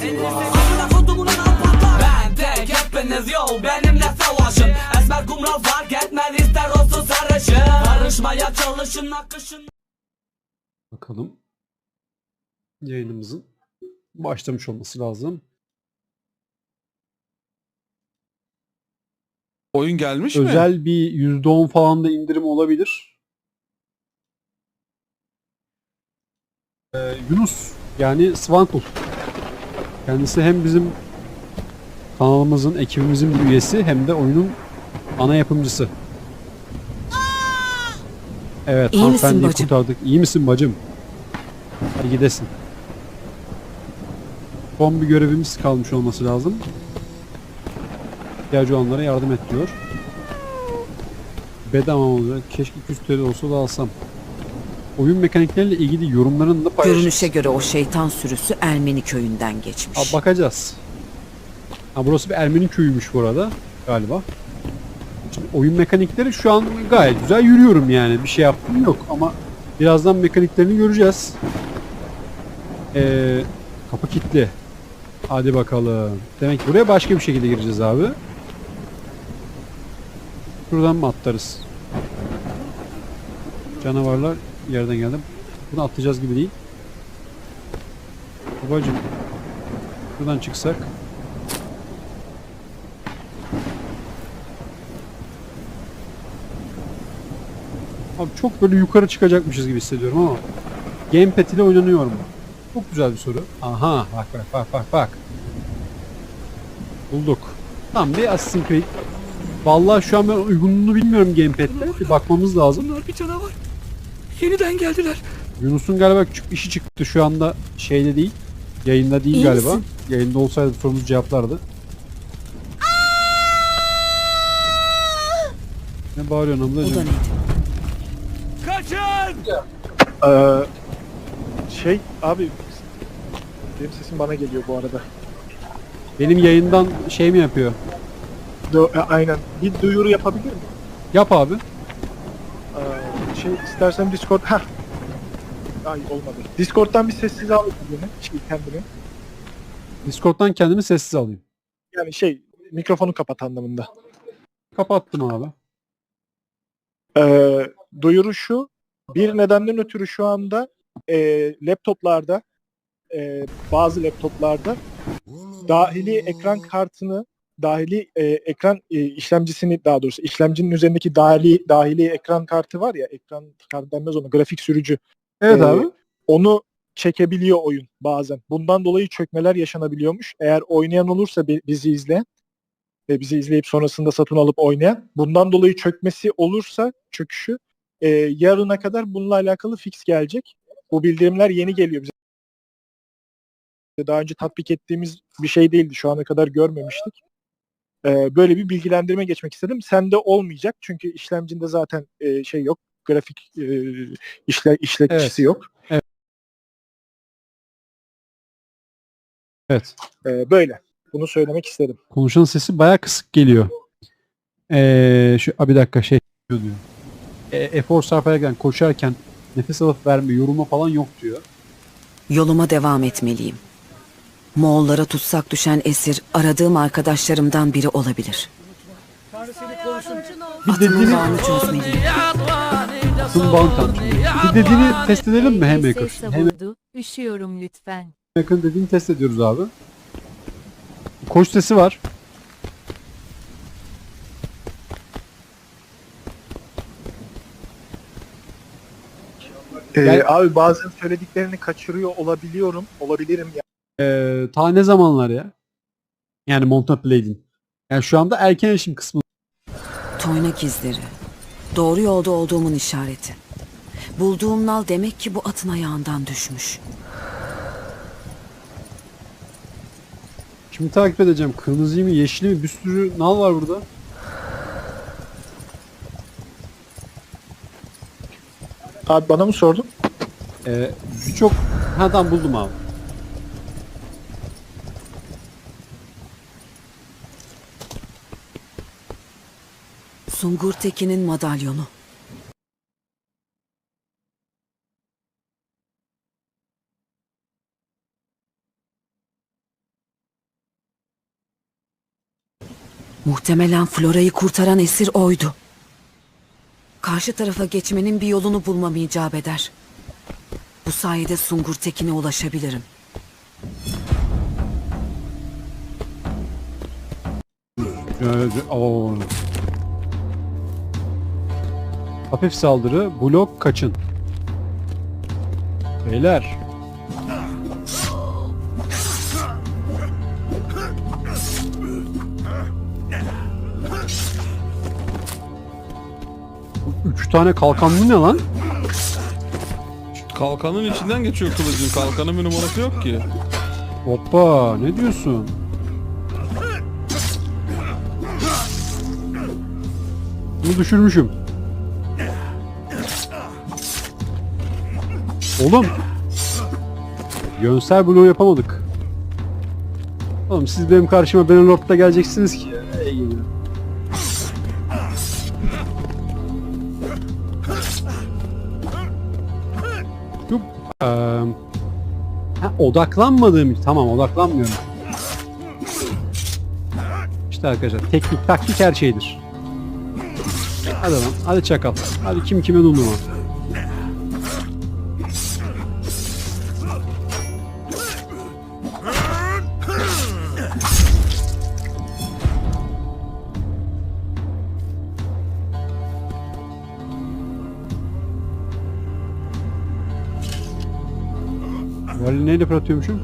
Amına kodumun anam patlar Ben tek hepiniz yol benimle savaşın Esmer kumral fark etmez ister olsun sarışın Karışmaya çalışın akışın Bakalım. Yayınımızın başlamış olması lazım. Oyun gelmiş mi? Özel bir %10 falan da indirim olabilir. Ee, Yunus yani Svankul. Kendisi hem bizim kanalımızın, ekibimizin bir üyesi hem de oyunun ana yapımcısı. Evet, İyi misin hanımefendiyi bacım? kurtardık. İyi misin bacım? Hadi gidesin. Son bir görevimiz kalmış olması lazım. İhtiyacı olanlara yardım et diyor. Bedava olacak. Keşke 200 TL olsa da alsam. Oyun mekanikleriyle ilgili yorumlarını da paylaş. Görünüşe göre o şeytan sürüsü Ermeni köyünden geçmiş. Abi bakacağız. Ha, burası bir Ermeni köyüymüş bu arada galiba. Şimdi oyun mekanikleri şu an gayet güzel yürüyorum yani. Bir şey yaptım yok ama birazdan mekaniklerini göreceğiz. Ee, kapı kilitli. Hadi bakalım. Demek ki buraya başka bir şekilde gireceğiz abi. Şuradan mı atlarız? Canavarlar yerden geldim. Bunu atlayacağız gibi değil. Babacım. Buradan çıksak. Abi çok böyle yukarı çıkacakmışız gibi hissediyorum ama Gamepad ile oynanıyor mu? Çok güzel bir soru. Aha bak bak bak bak bak. Bulduk. Tam bir Assassin's Creed. Vallahi şu an ben uygunluğunu bilmiyorum Gamepad'de. Bir bakmamız lazım. Bunlar bir canavar Yeniden geldiler Yunus'un galiba küçük işi çıktı şu anda şeyde değil. Yayında değil İyi galiba. misin? Yayında olsaydı sorumuz cevaplardı. Ne bağırıyorsun O da neydi? Kaçın Ee, şey abi benim sesim bana geliyor bu arada. Benim yayından şey mi yapıyor? Do- e, aynen. Bir duyuru yapabilir miyim? Yap abi. Şey istersen Discord ha. Ay olmadı. Discord'dan bir sessiz al beni. Şey kendini. Discord'dan kendimi sessiz alayım. Yani şey mikrofonu kapat anlamında. Kapattım abi. Ee, duyuru şu. Bir nedenden ötürü şu anda e, laptoplarda e, bazı laptoplarda dahili ekran kartını dahili e, ekran e, işlemcisini daha doğrusu işlemcinin üzerindeki dahili dahili ekran kartı var ya ekran kartı denmez ona grafik sürücü Evet Ee, abi. onu çekebiliyor oyun bazen. Bundan dolayı çökmeler yaşanabiliyormuş. Eğer oynayan olursa bi- bizi izleyen ve bizi izleyip sonrasında satın alıp oynayan bundan dolayı çökmesi olursa çöküşü e, yarına kadar bununla alakalı fix gelecek. Bu bildirimler yeni geliyor bize. Daha önce tatbik ettiğimiz bir şey değildi. Şu ana kadar görmemiştik. E, böyle bir bilgilendirme geçmek istedim. Sende olmayacak çünkü işlemcinde zaten e, şey yok. Grafik e, işle, işletçisi Evet. yok. Evet. E, böyle. Bunu söylemek istedim. Konuşanın sesi baya kısık geliyor. Ee, şu a, bir dakika şey diyor. diyor. E, efor sarf ederken koşarken nefes alıp verme yorulma falan yok diyor. Yoluma devam etmeliyim. Moğollara tutsak düşen esir aradığım arkadaşlarımdan biri olabilir. Bir Atımın dediğini, bağını çözmeliyim. Atın bağını tanıtıyor. Bir dediğini test edelim mi Hamaker? Ses savurdu. Üşüyorum lütfen. Hamaker'ın dediğini test ediyoruz abi. Koş sesi var. Ee, Yani- abi bazen söylediklerini kaçırıyor olabiliyorum. Olabilirim. Ee, ta ne zamanlar ya? Yani Mountain Blade'in. Yani şu anda erken erişim kısmı. Toynak izleri. Doğru yolda olduğumun işareti. Bulduğum nal demek ki bu atın ayağından düşmüş. Kimi takip edeceğim? Kırmızıyı mı yeşili mi? Bir sürü nal var burada. Abi bana mı sordun? Ee, Birçok... Ha tamam buldum abi. Sungur Tekin'in madalyonu. Muhtemelen Flora'yı kurtaran esir oydu. Karşı tarafa geçmenin bir yolunu bulmam icap eder. Bu sayede Sungur Tekin'e ulaşabilirim. Oh. Hafif saldırı, blok kaçın. Beyler. Üç tane kalkanlı ne lan? Kalkanın içinden geçiyor kılıcın. Kalkanın bir numarası yok ki. Hoppa ne diyorsun? Bunu düşürmüşüm. Oğlum. Yönsel bloğu yapamadık. Oğlum siz benim karşıma Benelord'da geleceksiniz ki. Ey. Eee, Ha, odaklanmadığım. Tamam odaklanmıyorum. İşte arkadaşlar teknik taktik her şeydir. Hadi lan hadi çakal. Hadi kim kime numara. Vali neyle fırlatıyormuşum?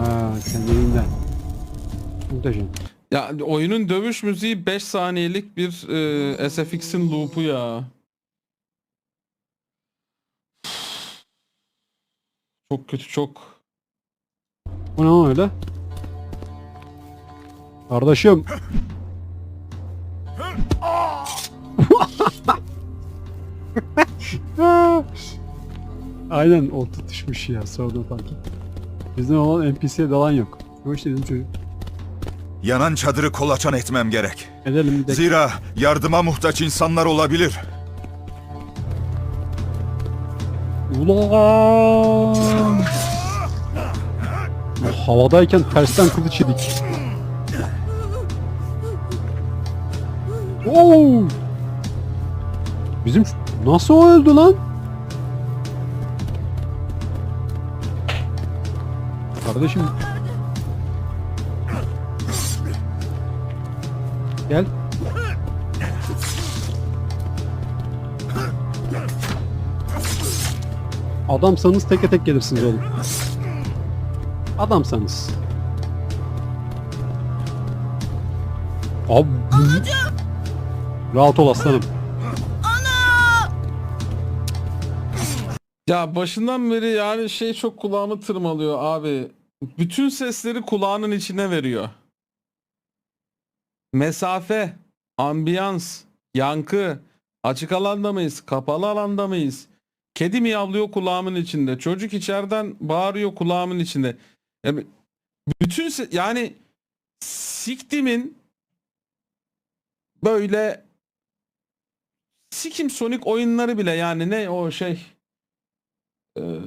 Aa kendiliğinden. Muhteşem. Ya oyunun dövüş müziği 5 saniyelik bir e, SFX'in loop'u ya. Çok kötü çok. Bu ne öyle? Kardeşim. Aynen o tutuşmuş ya sorduğum fark ettim. Bizden olan NPC'ye dalan yok. Bu işte bizim çocuk. Yanan çadırı kolaçan etmem gerek. Edelim de. Zira yardıma muhtaç insanlar olabilir. Ulan! Havadayken tersten kılıç yedik. Oo! Bizim nasıl öldü lan? Kardeşim. Gel. Adamsanız teke tek gelirsiniz oğlum. Adamsanız. Abi. Rahat ol aslanım. Ya başından beri yani şey çok kulağımı tırmalıyor abi. Bütün sesleri kulağının içine veriyor. Mesafe, ambiyans, yankı, açık alanda mıyız, kapalı alanda mıyız? Kedi miyavlıyor kulağımın içinde. Çocuk içeriden bağırıyor kulağımın içinde. Yani bütün yani siktimin böyle sikim Sonic oyunları bile yani ne o şey eee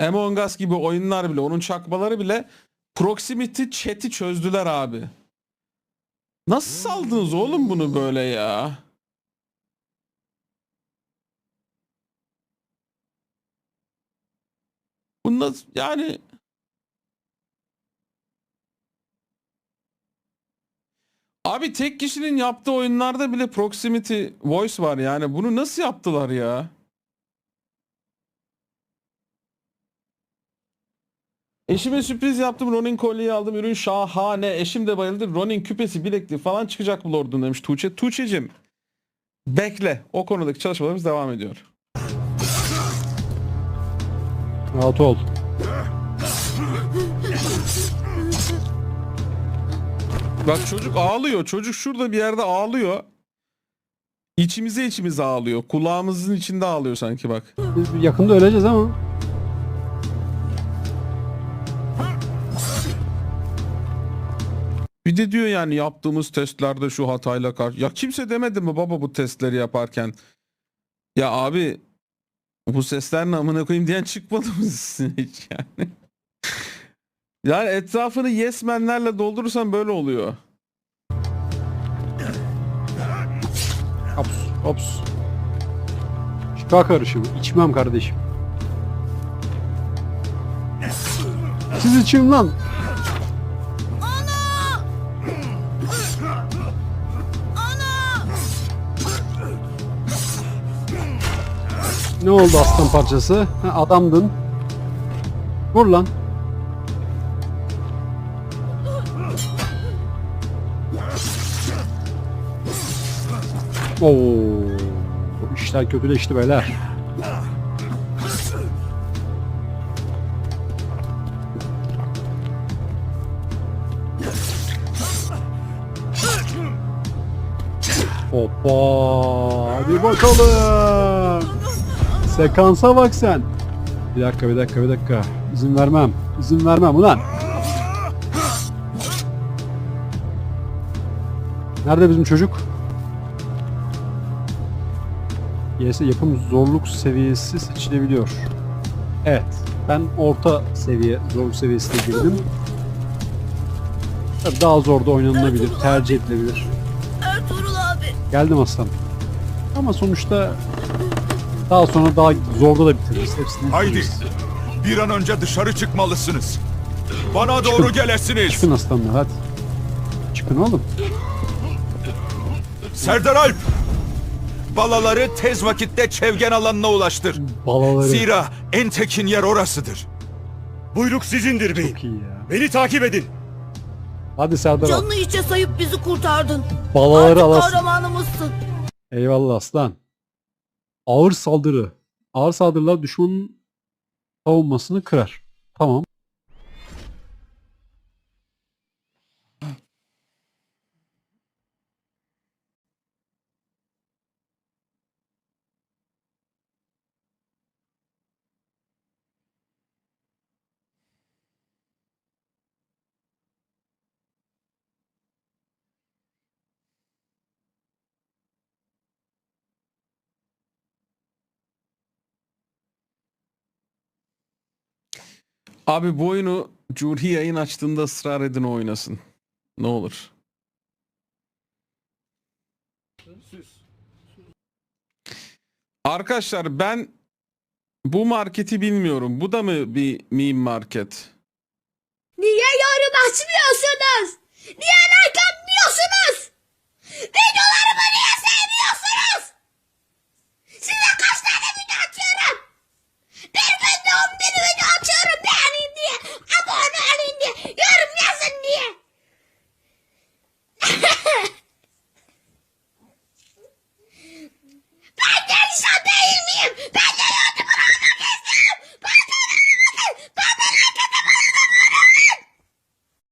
Among Us gibi oyunlar bile onun çakmaları bile proximity chat'i çözdüler abi. Nasıl saldınız oğlum bunu böyle ya? Bu nasıl yani Abi tek kişinin yaptığı oyunlarda bile proximity voice var yani. Bunu nasıl yaptılar ya? Eşime sürpriz yaptım. Ronin kolyeyi aldım. Ürün şahane. Eşim de bayıldı. Ronin küpesi, bilekliği falan çıkacak bu Lord'un demiş Tuğçe. Tuğçe'cim bekle. O konudaki çalışmalarımız devam ediyor. Rahat ol. Bak çocuk ağlıyor. Çocuk şurada bir yerde ağlıyor. İçimize içimize ağlıyor. Kulağımızın içinde ağlıyor sanki bak. Biz yakında öleceğiz ama. Bir de diyor yani yaptığımız testlerde şu hatayla karşı. Ya kimse demedi mi baba bu testleri yaparken? Ya abi bu sesler ne amına koyayım diyen çıkmadı mı sizin hiç yani? Yani etrafını yesmenlerle doldurursan böyle oluyor. Hops, hops. Şifa karışımı. İçmem kardeşim. Siz için lan. Ne oldu aslan parçası? Ha, adamdın. Vur lan. Oo. İşler kötüleşti beyler. Hoppa. Hadi bakalım. Sekansa bak sen. Bir dakika bir dakika bir dakika. İzin vermem. İzin vermem ulan. Nerede bizim çocuk? YS yapım zorluk seviyesi seçilebiliyor. Evet. Ben orta seviye zorluk seviyesine girdim. Tabii Daha zor da oynanılabilir, tercih edilebilir. Ertuğrul abi. Geldim aslanım. Ama sonuçta daha sonra daha zorda da bitiririz. Hepsini Haydi. bitiririz. Bir an önce dışarı çıkmalısınız. Bana doğru gelesiniz. Çıkın aslanlar hadi. Çıkın oğlum. Serdar Alp. Balaları tez vakitte çevgen alanına ulaştır. Balaları. Zira en tekin yer orasıdır. Buyruk sizindir beyim. Çok iyi ya. Beni takip edin. Hadi Serdar al. Canını içe sayıp bizi kurtardın. Balaları Artık alasın. kahramanımızsın. Eyvallah aslan. Ağır saldırı. Ağır saldırılar düşmanın savunmasını kırar. Tamam. Abi bu oyunu Curi yayın açtığında ısrar edin o oynasın. Ne olur. Arkadaşlar ben bu marketi bilmiyorum. Bu da mı bir meme market? Niye yorum açmıyorsunuz? Niye like atmıyorsunuz? Videolarımı niye sevmiyorsunuz?